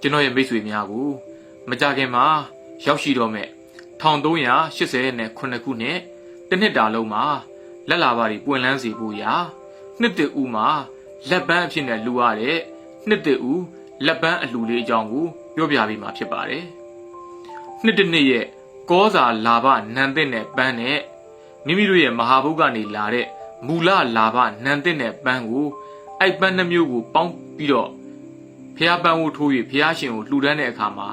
ကျွန်တော်ရဲ့မိတ်ဆွေများကိုမကြခင်မှာရောက်ရှိတော့မဲ့1389ခုနှစ်တစ်နှစ်တာလုံးမှာလက်လာပါတွေပွင့်လန်းစေဖို့ရာနှစ်တဦးမှာလက်ပန်းအဖြစ်နဲ့လူရတဲ့နှစ်တဦးလက်ပန်းအလူလေးအကြောင်းကိုပြောပြပေးမှာဖြစ်ပါတယ်နှစ်တစ်နှစ်ရဲ့ကောစာလာဘနန်တဲ့နဲ့ပန်းနဲ့မိမိတို့ရဲ့မဟာဘုတ်ကနေလာတဲ့မူလလာဘနန်တဲ့နဲ့ပန်းကိုအိုက်ပန်းနှမျိုးကိုပေါင်းပြီးတော့ ဖះပန်းကိုထိုး၍ဖះရှင်ကိုလှူဒန်းတဲ့အခါမှာ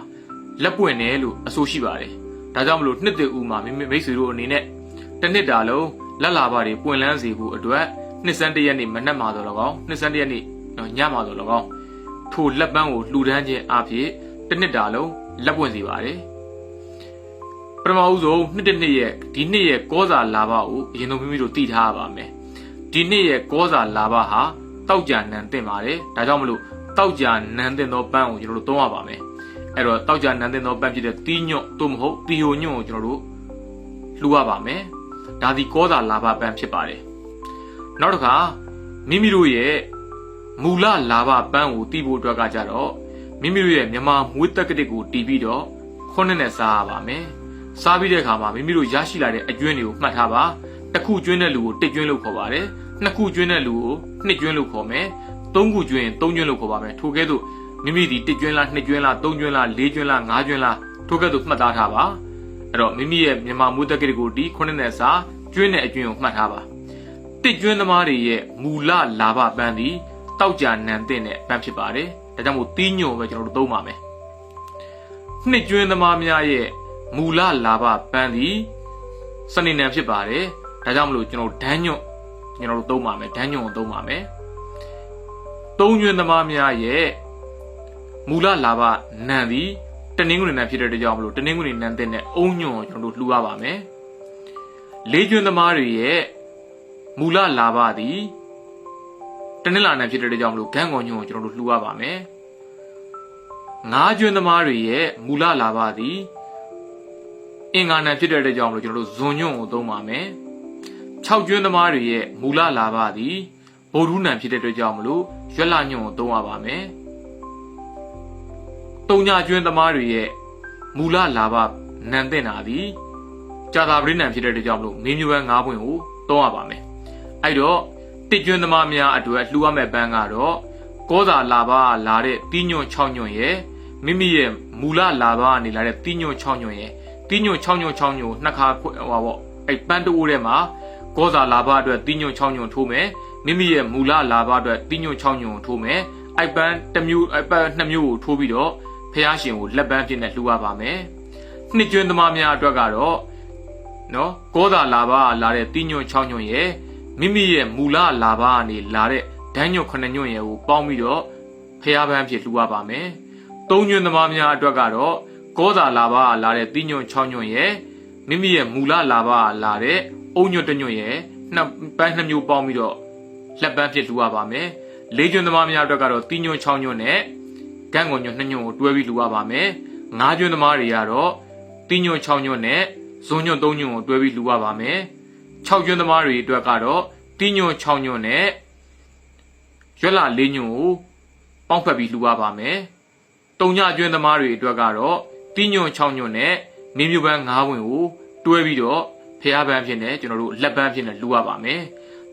လက်ပွင့်တယ်လို့အဆိုရှိပါတယ်။ဒါကြောင့်မလို့နှစ်တဦးမှာမိမိမိတ်ဆွေတို့အနေနဲ့တစ်နှစ်တာလုံးလက်လာပါတွေပွင့်လန်းစေဖို့အတွက်နှစ်စန်းတရက်နေ့မနက်မှာတော့လကောင်းနှစ်စန်းတရက်နေ့နော်ညမှာတော့လကောင်းထိုလက်ပန်းကိုလှူဒန်းခြင်းအဖြစ်တစ်နှစ်တာလုံးလက်ပွင့်စေပါတယ်။ပထမဦးဆုံးနှစ်တစ်နှစ်ရဲ့ဒီနှစ်ရဲ့ကောစာလာဘကိုအရင်ဆုံးမိမိတို့သိထားရပါမယ်။ဒီနှစ်ရဲ့ကောစာလာဘဟာတောက်ကြနံတင်ပါတယ်။ဒါကြောင့်မလို့ တောက်ကြနံတင်သောပန်းကိုကျွန်တော်တို့သုံးရပါမယ်။အဲ့တော့တောက်ကြနံတင်သောပန်းဖြစ်တဲ့တီးညွတ်သို့မဟုတ်တီဟိုညွတ်ကိုကျွန်တော်တို့လှူရပါမယ်။ဒါဒီကောစာလာဘပန်းဖြစ်ပါတယ်။နောက်တစ်ခါမိမိတို့ရဲ့မူလလာဘပန်းကိုတီးဖို့အတွက်ကကြတော့မိမိတို့ရဲ့မြမမွေးတက်ကတစ်ကိုတီးပြီးတော့ခုနှစ်နဲ့စားရပါမယ်။စားပြီးတဲ့အခါမှာမိမိတို့ရရှိလာတဲ့အကျွင်းတွေကိုမှတ်ထားပါ။တစ်ခုကျွင်းတဲ့လူကိုတစ်ကျွင်းလို့ခေါ်ပါတယ်။နှစ်ခုကျွင်းတဲ့လူကိုနှစ်ကျွင်းလို့ခေါ်မယ်။ သုံးခုကျွင်းရင်သုံးကျွင်းလို့ခေါ်ပါမယ်။ထိုကဲ့သို့မိမိဒီတစ်ကျွင်းလားနှစ်ကျွင်းလားသုံးကျွင်းလားလေးကျွင်းလားငါးကျွင်းလားထိုကဲ့သို့မှတ်သားထားပါ။အဲ့တော့မိမိရဲ့မြန်မာမွေးတက်ကတစ်ကိုတီးခုနှစ်နဲ့စားကျွင်းတဲ့အကျွင်းကိုမှတ်ထားပါ။တစ်ကျွင်းသမားတွေရဲ့မူလလာဘပန်းသည်တောက်ကြနံတဲ့နဲ့ပန်းဖြစ်ပါတယ်။ဒါကြောင့်မို့တီးညွန့်ပဲကျွန်တော်တို့သုံးပါမယ်။နှစ်ကျွင်းသမားများရဲ့မူလလာဘပန်းသည်စနေနံဖြစ်ပါတယ်။ဒါကြောင့်မလို့ကျွန်တော်ဒန်းညွန့်ကျွန်တော်တို့သုံးပါမယ်ဒန်းညွန့်ကိုသုံးပါမယ်။ သုံးကျွင်းသမားများရဲ့မူလလာဘနံသည်တနင်္ဂနွေနံဖြစ်တဲ့ကြောင့်မလို့တနင်္ဂနွေနံတဲ့နဲ့အုံညွန့်ကိုကျွန်တော်တို့လှူရပါမယ်။လေးကျွန်းသမားတွေရဲ့မူလလာဘသည်တနင်္လာနေ့ဖြစ်တဲ့ကြောင့်မလို့ဂန်းကွန်ညွန့်ကိုကျွန်တော်တို့လှူရပါမယ်။ငါးကျွန်းသမားတွေရဲ့မူလလာဘသည်အင်္ဂါနေ့ဖြစ်တဲ့ကြောင့်မလို့ကျွန်တော်တို့ဇွန်ညွန့်ကိုသုံးပါမယ်။၆ကျွန်းသမားတွေရဲ့မူလလာဘသည် ဗုဒ္ဓနံဖြစ်တဲ့ကြောင့်မလို့ရွက်လညွန့်ကိုသုံးရပါမယ်။တုံညာကျွန်းသမားတွေရဲ့မူလလာဘနံတဲ့နာသည်ကြာသာပရိနံဖြစ်တဲ့ကြောင့်မလို့မင်းမျိုးပဲ၅ပွင့်ကိုသုံးရပါမယ်။အဲ့တော့တစ်ကျွန်းသမားများအတွက်လှူရမယ့်ပန်းကတော့ကောသာလာဘလာတဲ့တီးညွန့်6ညွန့်ရဲ့မိမိရဲ့မူလလာဘကနေလာတဲ့တီးညွန့်6ညွန့်ရဲ့တီးညွန့်6ညွန့်6ညွန့်နှစ်ခါခွဟောပေါ့အဲ့ပန်းတိုးထဲမှာကောသာလာဘအတွက်တီးညွန့်6ညွန့်ထိုးမယ် မိမိရဲ့မူလလာဘအတွက်တီးညွန့်6ညွန့်ထိုးမယ်အဲ့ပန်းတစ်မျိုးအဲ့ပန်းနှစ်မျိုးကိုထိုးပြီးတော့ဖះရှင်ကိုလက်ပန်းဖြစ်နေလှူရပါမယ်နှစ်ကျွန်းသမားများအတွက်ကတော့နော်ကောသာလာဘလာတဲ့တီးညွန့်6ညွန့်ရဲ့မိမိရဲ့မူလလာဘကနေလာတဲ့ဒန်းညွန့်9ညွန့်ရဲ့ကိုပေါင်းပြီးတော့ဖះပန်းဖြစ်လှူရပါမယ်သုံးညွန့်သမားများအတွက်ကတော့ကောသာလာဘလာတဲ့တီးညွန့်6ညွန့်ရဲ့မိမိရဲ့မူလလာဘလာတဲ့အုံညွန့်တစ်ညွန့်ရဲ့နှစ်ပန်းနှစ်မျိုးပေါင်းပြီးတော့ လက်ပန်းဖြစ်လှူရပါမယ်လေးကျွန်းသမားများအတွက်ကတော့တီးညွန့်6ညွန့်နဲ့ဂန့်ကွန်ညွန့်2ညွန့်ကိုတွဲပြီးလှူရပါမယ်ငါးကျွန်းသမားတွေကတော့တီးညွန့်6ညွန့်နဲ့ဇွန်ညွန့်3ညွန့်ကိုတွဲပြီးလှူရပါမယ်6ကျွန်းသမားတွေအတွက်ကတော့တီးညွန့်6ညွန့်နဲ့ရွက်လာ4ညွန့်ကိုပေါင်းဖက်ပြီးလှူရပါမယ်တုံညကျွန်းသမားတွေအတွက်ကတော့တီးညွန့်6ညွန့်နဲ့မင်းမျိုးပန်း9ဝင်ကိုတွဲပြီးတော့ဖះပန်းဖြစ်နေကျွန်တော်တို့လက်ပန်းဖြစ်နေလှူရပါမယ်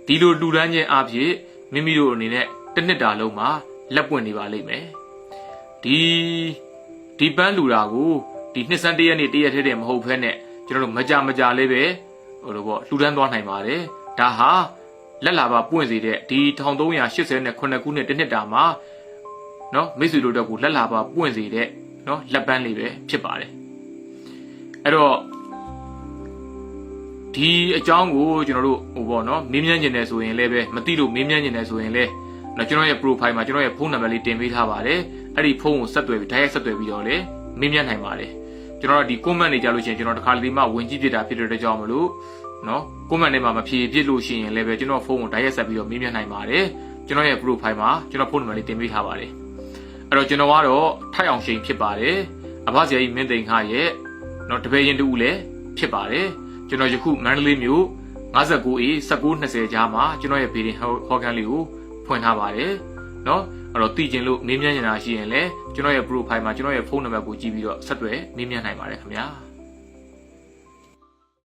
ဒီလိုလှူဒန်းခြင်းအဖြစ်မိမိတို့အနေနဲ့တစ်နှစ်တာလုံးမှာလက်ပွင့်နေပါလိမ့်မယ်ဒီဒီပန်းလူတာကိုဒီနှစ်စန်းတရက်နေ့တရက်ထဲတည်းမဟုတ်ဘဲနဲ့ကျွန်တော်တို့မကြမကြလေးပဲဟိုလိုပေါ့လှူဒန်းသွားနိုင်ပါတယ်ဒါဟာလက်လာပါပွင့်စေတဲ့ဒီ1389ခုနှစ်တစ်နှစ်တာမှာเนาะမိတ်ဆွေတို့တော့ကိုလက်လာပါပွင့်စေတဲ့เนาะလက်ပန်းလေးပဲဖြစ်ပါတယ်အဲ့တော့ ဒီအကြောင်းကိုကျွန်တော်တို့ဟိုပေါ့နော်မေးမြန်းနေတယ်ဆိုရင်လည်းပဲမသိလို့မေးမြန်းနေတယ်ဆိုရင်လည်းနော်ကျွန်တော်ရဲ့ profile မှာကျွန်တော်ရဲ့ဖုန်းနံပါတ်လေးတင်ပေးထားပါတယ်အဲ့ဒီဖုန်းကိုဆက်သွယ်ပြီးဒါရိုက်ဆက်သွယ်ပြီးတော့လည်းမေးမြန်းနိုင်ပါတယ်ကျွန်တော်ကဒီ comment တွေကြလို့ရှိရင်ကျွန်တော်တခါတလေမှဝင်ကြည့်ပြတာဖြစ်တဲ့အကြောင်းမလို့နော် comment တွေမှာမဖြေပြလို့ရှိရင်လည်းပဲကျွန်တော်ဖုန်းကိုဒါရိုက်ဆက်ပြီးတော့မေးမြန်းနိုင်ပါတယ်ကျွန်တော်ရဲ့ profile မှာကျွန်တော်ဖုန်းနံပါတ်လေးတင်ပေးထားပါတယ်အဲ့တော့ကျွန်တော်ကတော့ထိုက်အောင်ရှိန်ဖြစ်ပါတယ်အဘဆရာကြီးမင်းသိန်ခါရဲ့နော်တပည့်ရင်တူလည်းဖြစ်ပါတယ် ကျွန်တော်ယခုမန္တလေးမြို့59 A 1920ကြားမှာကျွန်တော်ရဲ့ဗီဒီဟောခန်းလေးကိုဖွင့်ထားပါတယ်เนาะ အဲ့တော့သိကျင်လို့မေးမြန်းနေတာရှိရင်လည်းကျွန်တော်ရဲ့ profile မှာကျွန်တော်ရဲ့ဖုန်းနံပါတ်ကိုကြည့်ပြီးတော့ဆက်သွယ်မေးမြန်းနိုင်ပါတယ်ခင်ဗျာ